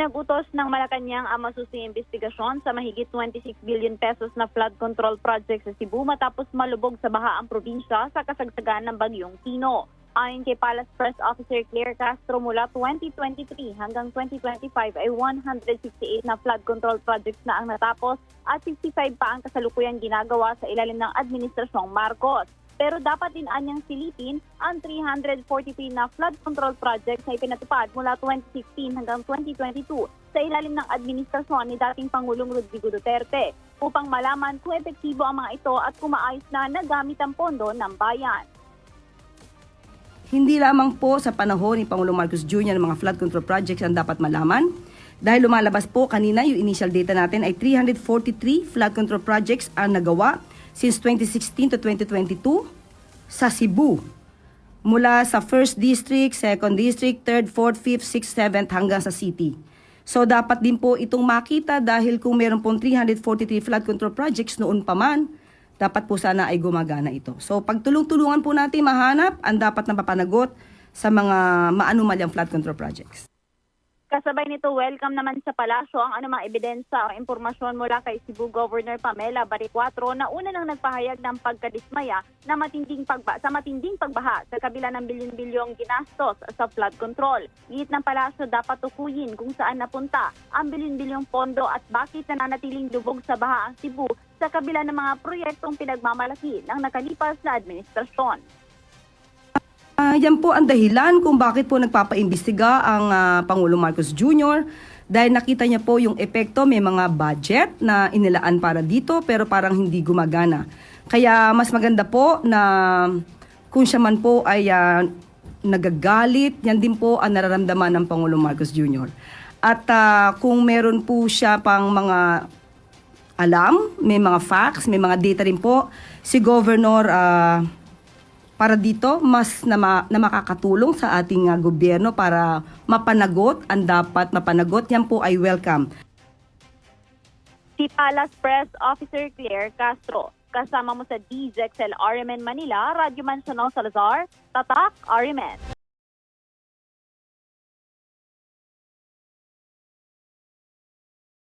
Pinag-utos ng Malacanang ang masusing investigasyon sa mahigit 26 billion pesos na flood control project sa Cebu matapos malubog sa baha ang probinsya sa kasagsagan ng bagyong Tino. Ayon kay Palace Press Officer Claire Castro mula 2023 hanggang 2025 ay 168 na flood control projects na ang natapos at 65 pa ang kasalukuyang ginagawa sa ilalim ng Administrasyong Marcos. Pero dapat din anyang silipin ang 343 na flood control projects na ipinatupad mula 2016 hanggang 2022 sa ilalim ng administrasyon ni dating Pangulong Rodrigo Duterte upang malaman kung epektibo ang mga ito at kung maayos na nagamit ang pondo ng bayan. Hindi lamang po sa panahon ni Pangulong Marcos Jr. ng mga flood control projects ang dapat malaman. Dahil lumalabas po kanina yung initial data natin ay 343 flood control projects ang nagawa since 2016 to 2022 sa Cebu. Mula sa 1st District, 2nd District, 3rd, 4th, 5th, 6th, 7th hanggang sa City. So dapat din po itong makita dahil kung meron pong 343 flood control projects noon pa man, dapat po sana ay gumagana ito. So pagtulong-tulungan po natin mahanap ang dapat na papanagot sa mga maanumalyang flood control projects. Kasabay nito, welcome naman sa palasyo ang anumang ebidensya o impormasyon mula kay Cebu Governor Pamela Baricuatro na una nang nagpahayag ng pagkadismaya na matinding pagba sa matinding pagbaha sa kabila ng bilyon-bilyong ginastos sa flood control. Git ng palasyo dapat tukuyin kung saan napunta ang bilyon-bilyong pondo at bakit nananatiling lubog sa baha ang Cebu sa kabila ng mga proyektong pinagmamalaki ng nakalipas na administrasyon. Ah, yan po ang dahilan kung bakit po nagpapaimbestiga ang ah, Pangulong Marcos Jr. dahil nakita niya po yung epekto, may mga budget na inilaan para dito pero parang hindi gumagana. Kaya mas maganda po na kung siya man po ay ah, nagagalit, yan din po ang nararamdaman ng Pangulong Marcos Jr. At ah, kung meron po siya pang mga alam, may mga facts, may mga data rin po, si Governor ah, para dito mas na, ma- na makakatulong sa ating ah, gobyerno para mapanagot ang dapat mapanagot. Yan po ay welcome. Si Palace Press Officer Claire Castro. Kasama mo sa DZXL RMN Manila, Radyo Mansional Salazar, Tatak RMN.